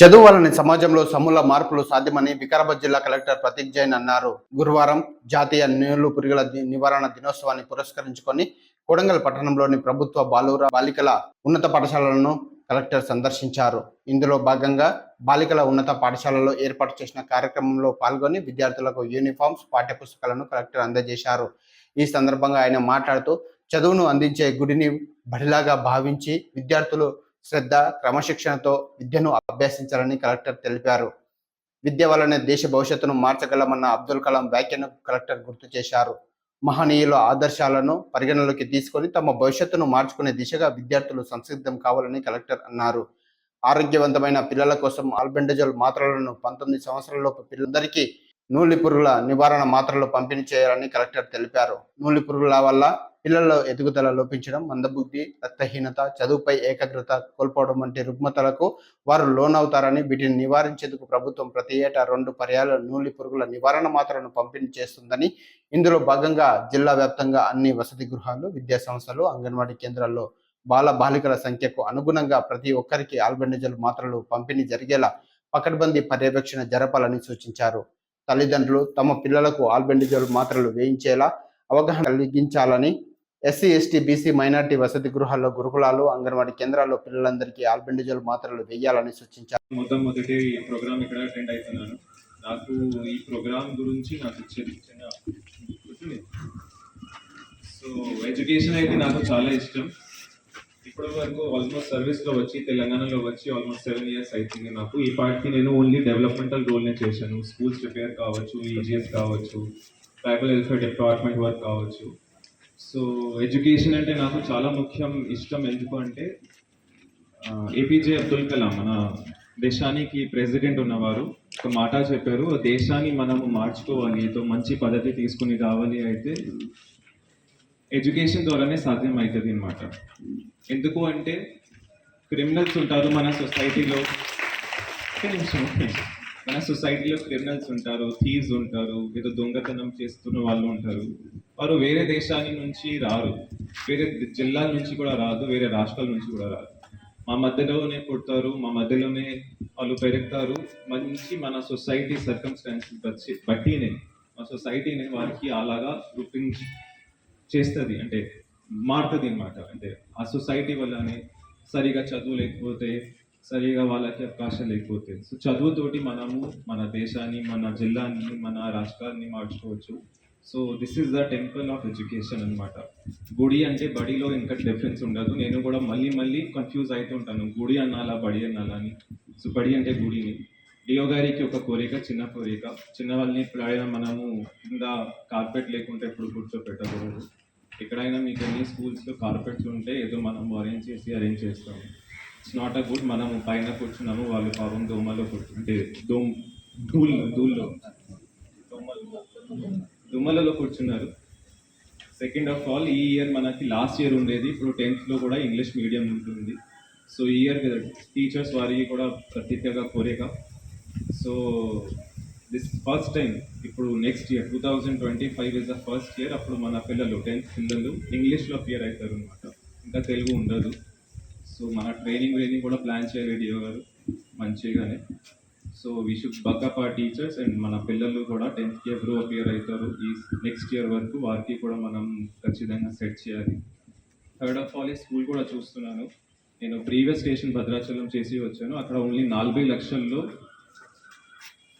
చదువు వలన సమాజంలో సమూల మార్పులు సాధ్యమని వికారాబాద్ జిల్లా కలెక్టర్ ప్రతీక్ జైన్ అన్నారు. గురువారం జాతీయ నీళ్ళు పురుగుల నివారణ దినోత్సవాన్ని పురస్కరించుకొని కొడంగల్ పట్టణంలోని ప్రభుత్వ బాలుర బాలికల ఉన్నత పాఠశాలలను కలెక్టర్ సందర్శించారు. ఇందులో భాగంగా బాలికల ఉన్నత పాఠశాలలో ఏర్పాటు చేసిన కార్యక్రమంలో పాల్గొని విద్యార్థులకు యూనిఫామ్స్ పాఠ్యపుస్తకాలను కలెక్టర్ అందజేశారు. ఈ సందర్భంగా ఆయన మాట్లాడుతూ చదువును అందించే గుడిని బడిలాగా భావించి విద్యార్థులు శ్రద్ధ క్రమశిక్షణతో విద్యను అభ్యసించాలని కలెక్టర్ తెలిపారు. విద్య వల్లనే దేశ భవిష్యత్తును మార్చగలమన్న అబ్దుల్ కలాం వ్యాఖ్యను కలెక్టర్ గుర్తు చేశారు. మహనీయుల ఆదర్శాలను పరిగణలోకి తీసుకొని తమ భవిష్యత్తును మార్చుకునే దిశగా విద్యార్థులు సంసిద్ధం కావాలని కలెక్టర్ అన్నారు. ఆరోగ్యవంతమైన పిల్లల కోసం ఆల్బెండజోల్ మాత్రలను పంతొమ్మిది సంవత్సరాలలోపు పిల్లలందరికీ నూలి పురుగుల నివారణ మాత్రలు పంపిణీ చేయాలని కలెక్టర్ తెలిపారు. నూలి పురుగుల వల్ల పిల్లల్లో ఎదుగుదల లోపించడం మందబుద్ధి రక్తహీనత చదువుపై ఏకాగ్రత కోల్పోవడం వంటి రుగ్మతలకు వారు లోనవుతారని వీటిని నివారించేందుకు ప్రభుత్వం ప్రతి ఏటా రెండు పర్యాలు నూలి పురుగుల నివారణ మాత్రలను పంపిణీ చేస్తుందని ఇందులో భాగంగా జిల్లా వ్యాప్తంగా అన్ని వసతి గృహాలు విద్యా సంస్థలు అంగన్వాడీ కేంద్రాల్లో బాల బాలికల సంఖ్యకు అనుగుణంగా ప్రతి ఒక్కరికి ఆల్బెండజల్ మాత్రలు పంపిణీ జరిగేలా పకడ్బందీ పర్యవేక్షణ జరపాలని సూచించారు. తల్లిదండ్రులు తమ పిల్లలకు ఆల్బెండజల్ మాత్రలు వేయించేలా అవగాహన కలిగించాలని ఎస్సీ ఎస్టీ బీసీ మైనార్టీ వసతి గృహాల్లో గురుకులాలు అంగన్వాడీ కేంద్రాల్లో పిల్లలందరికీ ఆల్బెండిజోల్ మాత్రలు వేయాలని సూచించారు. మొత్తం మొదటి ప్రోగ్రామ్ ఇక్కడ అటెండ్ అవుతున్నాను నాకు ఈ ప్రోగ్రామ్ గురించి నాకు ఇచ్చేది సో ఎడ్యుకేషన్ అయితే నాకు చాలా ఇష్టం. ఇప్పటి వరకు ఆల్మోస్ట్ సర్వీస్లో వచ్చి తెలంగాణలో వచ్చి ఆల్మోస్ట్ సెవెన్ ఇయర్స్ అవుతుంది నాకు. ఈ పార్ట్కి నేను ఓన్లీ డెవలప్మెంటల్ రోల్నే చేశాను. స్కూల్స్ రిపేర్ కావచ్చు ఈజీఎస్ కావచ్చు ట్రైబల్ వెల్ఫేర్ డిపార్ట్మెంట్ వర్క్ కావచ్చు. సో ఎడ్యుకేషన్ అంటే నాకు చాలా ముఖ్యం ఇష్టం. ఎందుకు అంటే ఏపీజే అబ్దుల్ కలాం మన దేశానికి ప్రెసిడెంట్ ఉన్నవారు. ఒక మాట చెప్పారు దేశాన్ని మనము మార్చుకోవాలి ఏదో మంచి పద్ధతి తీసుకుని రావాలి అయితే ఎడ్యుకేషన్ ద్వారానే సాధ్యం అవుతుంది అనమాట ఎందుకు అంటే క్రిమినల్స్ ఉంటారు మన సొసైటీలో. మన సొసైటీలో క్రిమినల్స్ ఉంటారు థీవ్స్ ఉంటారు ఏదో దొంగతనం చేస్తున్న వాళ్ళు ఉంటారు. వారు వేరే దేశాల నుంచి రారు. వేరే జిల్లాల నుంచి కూడా రాదు వేరే రాష్ట్రాల నుంచి కూడా రారు. మా మధ్యలోనే పుడతారు మా మధ్యలోనే వాళ్ళు పెరుగుతారు. మంచి మన సొసైటీ సర్కమ్స్టాన్సెస్ బట్టి బట్టినే మా సొసైటీని వారికి అలాగా రూపించి చేస్తుంది అంటే మారుతుంది అనమాట అంటే ఆ సొసైటీ వల్లనే సరిగా చదువు లేకపోతే సరిగా వాళ్ళకి అవకాశం లేకపోతే. సో చదువుతోటి మనము మన దేశాన్ని మన జిల్లాని మన రాష్ట్రాన్ని మార్చుకోవచ్చు. So this is the temple of education అన్నమాట. గుడి అంటే బడిలో ఇంకా డిఫరెన్స్ ఉండదు. నేను కూడా మళ్ళీ మళ్ళీ కన్ఫ్యూజ్ అవుతుంటాను గుడి అన్నాలా బడి అన్నాలా అని. సో బడి అంటే గుడిని. డియో గారికి ఒక కోరిక చిన్న కోరిక. చిన్న వాళ్ళని ఎప్పుడైనా మనము కింద కార్పెట్ లేకుంటే ఎప్పుడు కూర్చోపెట్టకూడదు. ఎక్కడైనా మీకు ఎన్ని స్కూల్స్లో కార్పెట్స్ ఉంటే ఏదో మనం అరేంజ్ చేసి అరేంజ్ చేస్తాము. ఇట్స్ నాట్ అ గుడ్ మనము పైన కూర్చున్నాము వాళ్ళు పాపం దోమలో కూర్చుంటే దోమ్ ధూల్ ధూల్లో దోమలు దుమ్మలలో కూర్చున్నారు. సెకండ్ ఆఫ్ ఆల్ ఈ ఇయర్ మనకి లాస్ట్ ఇయర్ ఉండేది. ఇప్పుడు టెన్త్లో కూడా ఇంగ్లీష్ మీడియం ఉంటుంది. సో ఈ ఇయర్ టీచర్స్ వారికి కూడా ప్రత్యేకంగా కోరిక. సో దిస్ ఫస్ట్ టైం ఇప్పుడు next year two thousand twenty five is the first year అప్పుడు మన పిల్లలు టెన్త్ పిల్లలు ఇంగ్లీష్లో అపియర్ అవుతారు అనమాట ఇంకా తెలుగు ఉండదు. సో మన ట్రైనింగ్ ట్రైనింగ్ కూడా ప్లాన్ చేయాలి రెడీయో గారు మంచిగానే. So we should buck up ఆ టీచర్స్ అండ్ మన పిల్లలు కూడా టెన్త్ ఇయర్ గ్రో అపియర్ అవుతారు. ఈ నెక్స్ట్ ఇయర్ వరకు వారికి కూడా మనం ఖచ్చితంగా సెట్ చేయాలి. థర్డ్ ఆఫ్ ఆల్ ఈ స్కూల్ కూడా చూస్తున్నాను. నేను ప్రీవియస్ స్టేషన్ భద్రాచలం చేసి వచ్చాను. అక్కడ ఓన్లీ నలభై లక్షల్లో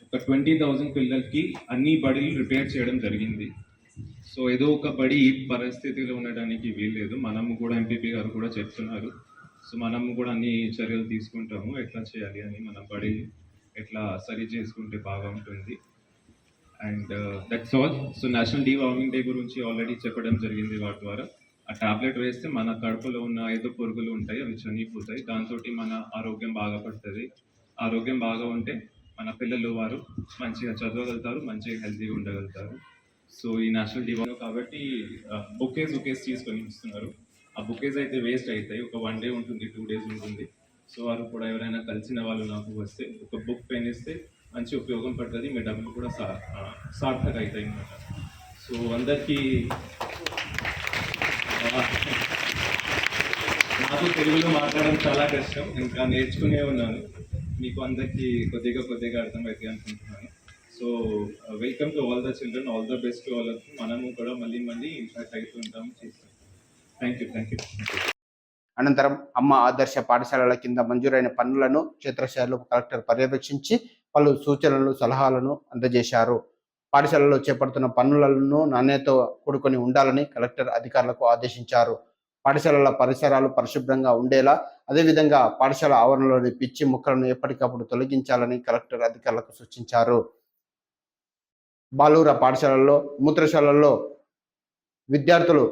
ఒక ట్వంటీ థౌజండ్ పిల్లలకి అన్ని బడులు రిపేర్ చేయడం జరిగింది. సో ఏదో ఒక బడి పరిస్థితిలో ఉండడానికి వీల్లేదు. మనము కూడా ఎంపీపీ గారు కూడా చెప్తున్నారు. సో మనము కూడా అన్ని చర్యలు తీసుకుంటాము. ఎట్లా చేయాలి అని మన బడి ఎట్లా సరి చేసుకుంటే బాగా ఉంటుంది and uh, that's all so national deworming day గురించి ఆల్రెడీ చెప్పడం జరిగింది వాటి ద్వారా. ఆ టాబ్లెట్ వేస్తే మన కడుపులో ఉన్న ఏదో పురుగులు ఉంటాయి అవి చనిపోతాయి. దాంతో మన ఆరోగ్యం బాగా పడుతుంది. ఆరోగ్యం బాగా ఉంటే మన పిల్లలు వారు మంచిగా చదవగలుగుతారు మంచిగా హెల్తీగా ఉండగలుగుతారు. సో ఈ నేషనల్ డే కాబట్టి uh, బుకేస్ బుకేస్ తీసుకొని ఇస్తున్నారు ఆ బుకేస్ అయితే వేస్ట్ అవుతాయి. ఒక వన్ డే ఉంటుంది టూ డేస్ ఉంటుంది. సో వారు కూడా ఎవరైనా కలిసిన వాళ్ళు నాకు వస్తే ఒక బుక్ పెన్ ఇస్తే మంచి ఉపయోగం పడుతుంది మీ డబ్బులు కూడా సా సార్థక అవుతాయి అన్నమాట. సో అందరికీ నాకు తెలుగులో మాట్లాడడం చాలా కష్టం. ఇంకా నేర్చుకునే ఉన్నాను. మీకు అందరికీ కొద్దిగా కొద్దిగా అర్థమవుతుంది అనుకుంటున్నాను. So welcome to all the children all the best to all మనము కూడా మళ్ళీ మళ్ళీ ఇంట్రాక్ట్ అవుతూ ఉంటాం చేస్తాం థ్యాంక్ యూ థ్యాంక్ యూ అనంతరం అమ్మ ఆదర్శ పాఠశాలల కింద మంజూరైన పనులను క్షేత్రస్థాయిలో కలెక్టర్ పర్యవేక్షించి పలు సూచనలు సలహాలను అందజేశారు. పాఠశాలలో చేపడుతున్న పనులను నాణ్యత కూడుకొని ఉండాలని కలెక్టర్ అధికారులకు ఆదేశించారు. పాఠశాలల పరిసరాలు పరిశుభ్రంగా ఉండేలా అదేవిధంగా పాఠశాల ఆవరణలోని పిచ్చి మొక్కలను ఎప్పటికప్పుడు తొలగించాలని కలెక్టర్ అధికారులకు సూచించారు. బాలూర పాఠశాలల్లో మూత్రశాలల్లో విద్యార్థులు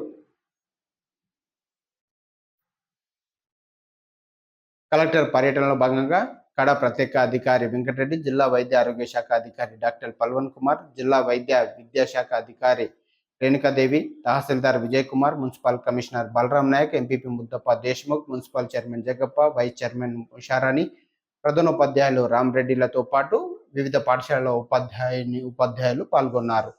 కలెక్టర్ పర్యటనలో భాగంగా కడ ప్రత్యేక అధికారి వెంకటరెడ్డి జిల్లా వైద్య ఆరోగ్య శాఖ అధికారి డాక్టర్ పల్వన్ కుమార్ జిల్లా వైద్య విద్యాశాఖ అధికారి Renukadevi tahsildar Vijay Kumar municipal commissioner Balaram Naik MPP Muddappa Deshmukh municipal chairman Jagappa vice chairman Usharani ప్రధానోపాధ్యాయులు రామరెడ్డిలతో పాటు వివిధ పాఠశాలల ఉపాధ్యాయుని ఉపాధ్యాయులు పాల్గొన్నారు.